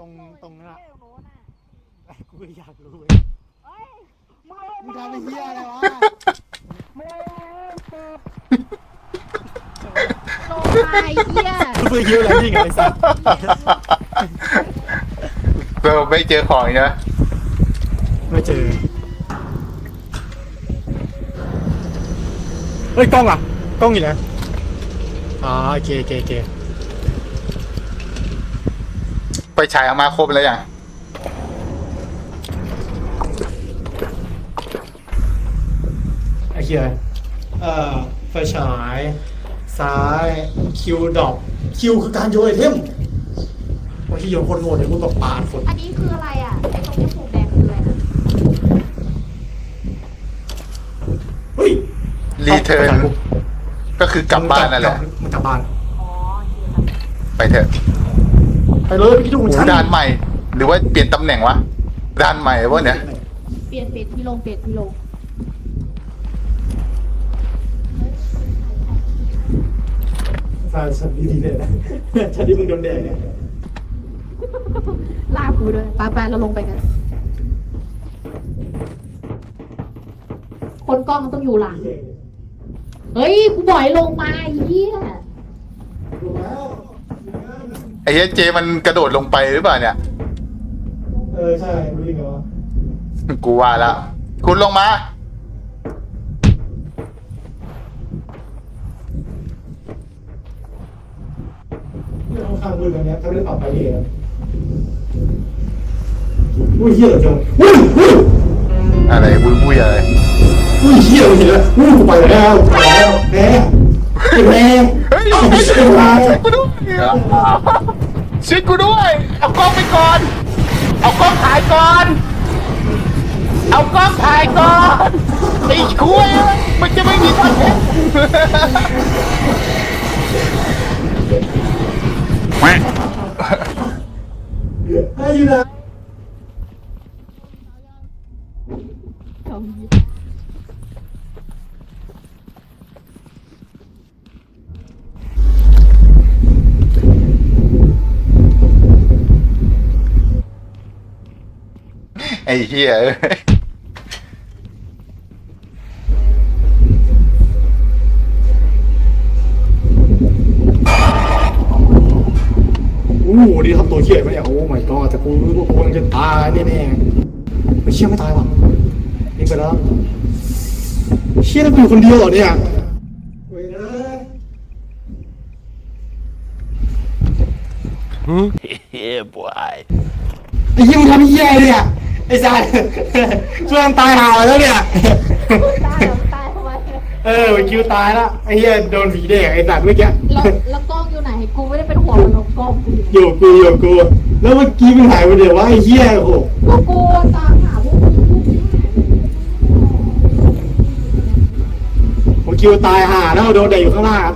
รงตรงนั้นอะเที่ยวโน้นน่ะกูก็อยากรู้เว้ยเฮ้ยมึงมึงทำไอ้เหี้ยอะไรวะมึงโลมาไอ้เหี้ยซูเปอร์ฮิวอะไรนี่ไงไอ้สัสเราไม่เจอของอีกนะไม่เจอเฮ้ยกล้องอะกล้องอยู่ไหนอ๋อโอเคโอเคโอเค ไปฉายเอามาครบแล้วยังไอ้เหี้ยเอ่อไฟฉาย ซ้ายคิวดอกคิวคือการโยนไอเทมว่าที่โยนคนโง่เนี่ยกูตกปาดคนอันนี้คืออะไรอะไอ้ตรงนี้ผูกแดงคืออะไรนะเฮ้ยรีเทิร์นก็คือกลับบ้านนั่นแหละมันกลับบ้าน อ๋อคืออะไรไปเถอะ ไปเลยพี่ดูโอ้ชั้นด่านใหม่ หรือว่าเปลี่ยนตำแหน่งวะด่านใหม่วะเนี่ยเปลี่ยนเปลี่ยนที่ลงเปลี่ยนที่ลงใช่ชั้นดีๆเลยนะชั้นที่มึงโดนแดดเนี่ยลากกูด้วยไปไปเราลงไปกัน คนกล้องมันต้องอยู่หลัง เฮ้ยกูบ่อยลงมาไอ้เหี้ยดูแล้วไอ้เหี้ยเจมันกระโดดลงไปหรือเปล่าเนี่ย เออใช่รู้ยังไงวะกูว่าแล้วคุณลงมาเรื่องข้างมือตรงเนี้ยถ้าไม่ได้ปรับไปเองอุ้ยเหี้ยเหรอจงอุ้ยอุ้ยอะไรวุ้ยวุ้ยอะไรอุ้ยเหี้ยเห็นแล้วอุ้ยกูไปแล้วไปแล้วแม่แม่เฮ้ยเอาไปเชื่อมาช่วยกูด้วย ช่วยกูด้วย เอากล้องไปก่อน เอากล้องถ่ายก่อน เอากล้องถ่ายก่อนไอ้คุยมันจะไม่มีคอนเทนต์ให้อยู่นะ ไอ้เหี้ยเอ้ยโอ้โหนี่ทำตัวเหี้ยไหมเนี่ยโอ้ my god แต่กูรู้ว่ากูกำลังจะตายแน่ๆไม่เชื่อไม่ตายว่ะนี่ไปแล้วเชี่ยแล้วกูอยู่คนเดียวเหรอเนี่ยเว้ยนะ yeah, boy. ไอ้เหี้ยมึงทำไอ้เหี้ยอะไรเนี่ย ไอ้สัสช่วยมันตายหาแล้วเนี่ย ตายเหรอตายทำไมเออคิวตายละไอ้เหี้ยโดนผีเด็กไอ้สัตว์เมื่อกี้ แล้วแล้วกล้องอยู่ไหนกูไม่ได้เป็นห่วงมันหรอกกล้องกูอยู่อยู่กูอยู่กูแล้วเมื่อกี้มันหายไปเดี๋ยวว่าไอ้เหี้ยโอ้โหพวกกูตามหาพวกมึงพวกมึงหายไปไหนผมคิวตายหาแล้วโดนเด็กอยู่ข้างล่าง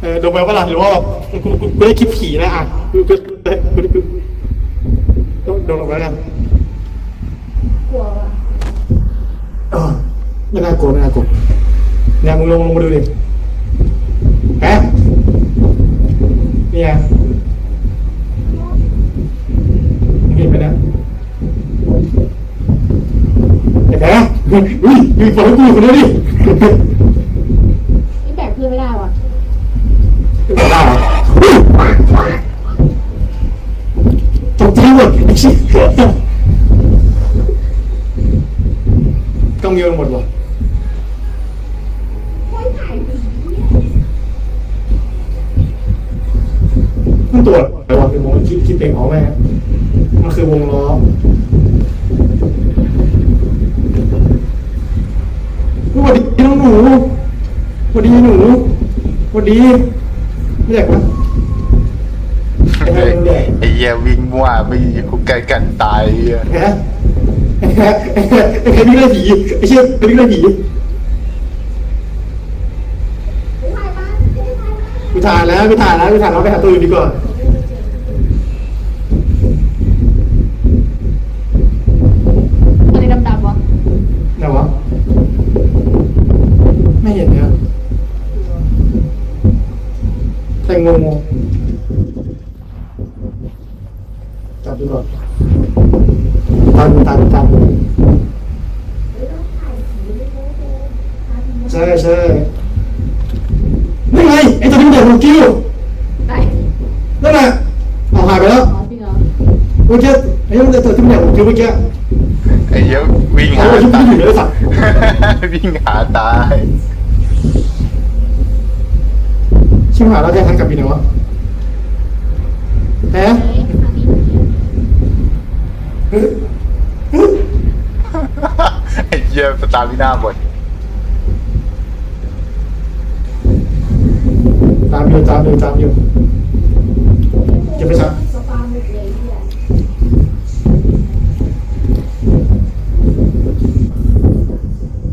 เออโดนไปว่าหลังหรือว่ากูกูกูได้คลิปผีนะอะกูกูกูกู โดนโดนลงไปแล้วกันกลัวว่ะเออไม่น่ากลัวไม่น่ากลัวเนี่ยมึงลงลงมาดูดิแฮะเนี่ยมึงเห็นไหมนะไอ้แพ้อุ้ยมีฝนกูอยู่คนเดียวดินี่แบกเพื่อนไม่ได้ว่ะไม่ได้ เหรอตกใจหมดไอ้ชิต้องมีกันหมดวะมันตัวอะไรวะเป็นวงคิดคิดเพลงออกไหมมันคือวงล้อสวัสดีน้องหนูสวัสดีหนูสวัสดีไม่อยากนะไอ้แม่ง เลยไอ้เหี้ยวิ่งมั่วไม่อยู่ใกล้กันตายไอ้เหี้ยฮะไอ้แค่ไอ้แค่ไอ้แค่นี่เล่นผีไอ้เชี่ยไอ้นี่เล่นผีถ่ายมาไม่ได้ถ่ายมากูถ่ายแล้วกูถ่ายแล้วกูถ่ายแล้วไปหาตัวอื่นดีกว่า อะไรดำๆวะ ไหนวะไม่เห็นเนี่ยแต่งงง ก่อนตามตามตามใช่ใช่นี่ไงไอ้ตัวที่มันเด็กของกิ้วไหนนั่นน่ะเอาหายไปแล้วอ๋อจริงเหรอเมื่อกี้ไอ้ตัวที่มันเด็กของกิ้วเมื่อกี้ไอ้เหี้ยวิ่งเอาหาไว้ที่มัตานอยู่เลยสัตว์วิ่งหาตายชิมหายแล้วแกทันกลับปีไหนวะแหมไอ้เหี้ยสตาร์วิน่าหมด ตามอยู่ตามอยู่ตามอยู่เก็บไปสัก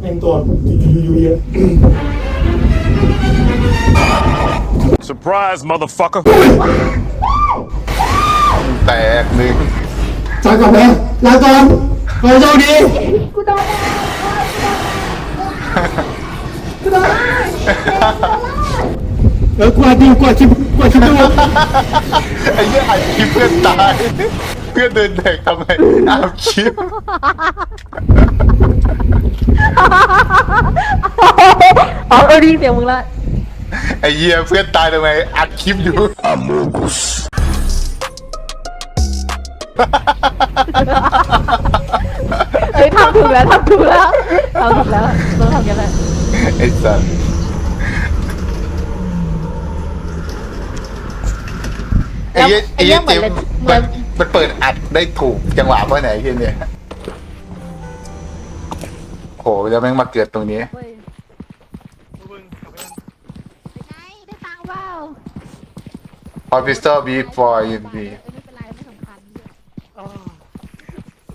เองตัวยูยูเยอะ Surprise, motherfucker. แตกหนึ่งจ้าก่อนนะลาก่อนขอให้โชคดีกูโดนกูโดนเออกวาดดีกวาดชิบกวาดชิบดูไอ้เหี้ยอัดคลิปเพื่อนตาย เพื่อนเดินแดกทำไมอัดคลิปอ๋อเออดีเสียงมึงละไอ้เหี้ยเพื่อนตายทำไมอัดคลิปอยู่ Amogus. เอ้ยทำถูกแล้วทำถูกแล้วทำถูกแล้วต้องทำกันแล้วไอ้สัส อ้เหี้ยไอ้เหี้ยเจมส์มันมันเปิดอัดได้ถูกจังหวะเมื่อไหนเหี้ยเนี่ยโหแล้วแม่งมาเกิดตรงนี้ เว้ยเป็นไงได้ตังค์เปล่า Officer before in เอ้ me ยไม่เป็นไรไม่สำคัญ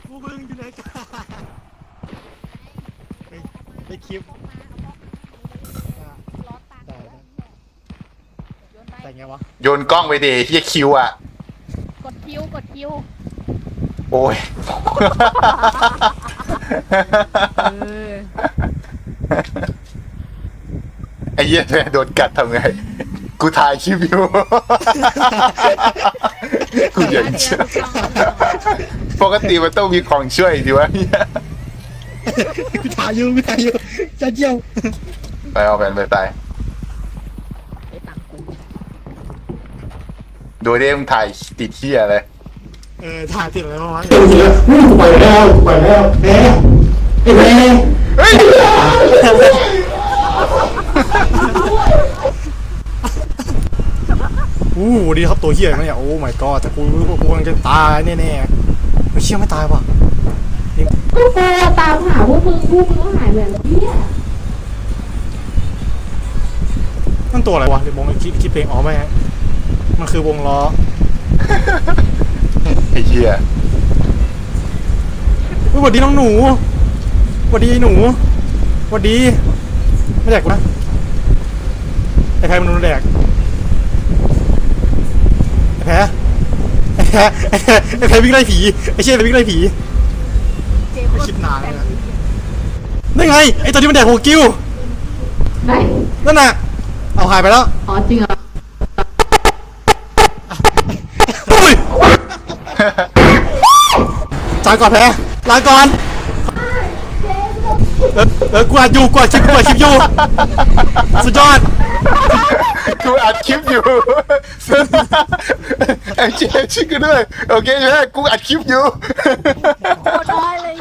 กูเพิ่งอยู่ไหนกันไปคลิป รอตังค์แล้วโยนไป แต่ไงวะ โยนกล้องไปเดเฮียคิวอะ กดคิวกดคิวโอ้ย เออไอ้เหี้ยแม่โดนกัดทำไง กูถ่ายคลิปอยู่ กูอยากเชื่อปกติมันต้องมีของช่วยดิวะเหี้ยกูถ่ายอยู่กูถ่ายอยู่จ้าเจียวไปเอาแผ่นไปตาย ได้ตังค์กู ดูดิมึงถ่ายติดเที่ยอะไรเออถ่ายติดอะไรมาวะเออติดแล้วกูไปแล้วกูไปแล้วแหมไอ้แหมเฮ้ยอู้ดีครับตัวเฮียเนี่ยโอ้ my god แต่กูรู้ว่ากูกำลังจะตายแน่ๆไม่เชื่อไม่ตายว่ะกูโกตามหาพวกมึงพวกมึงก็หายไปแล้วเฮียนั่นตัวอะไรวะเดี๋ยวมองไอ้คิดคิดเพลงอ๋อไม่ฮะ มันคือวงล้อ ไอ้เหี้ยอุ๊ยสวัสดีน้องหนูสวัสดีหนูสวัสดีไม่แดกกูนะไอ้แพ้มันโดนแดกไอ้แพ้ไอ้แพ้ไอ้แพ้ไอ้แพ้วิ่งไล่ผีไอ้เชี่ยวิ่งไล่ผี เจไม่คิดนานเลยนะนั่นไงไอ้ตัวที่มันแดกหัวกิ้วไหนนั่นน่ะเอาหายไปแล้ว อ๋อจริงเหรอ อุ้ยจาน ก่อนแพ้ลาก่อนเออเออกูอัดอยู่กูอัดคลิปกูอัดคลิปอยู่สุดยอดกูอัดคลิปอยู่ไอ้เจ๊ช่วยกูด้วยโอเคใช่ไหมกูอัดคลิปอยู่โคตรน้เลย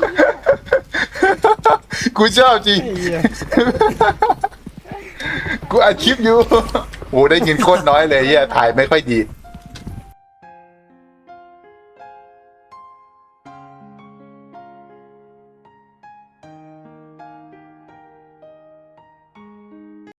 กูชอบจริงกูอัดคลิปอยู่โอ้ได้ยินโคตรน้อยเลยเฮียถ่ายไม่ค่อยดี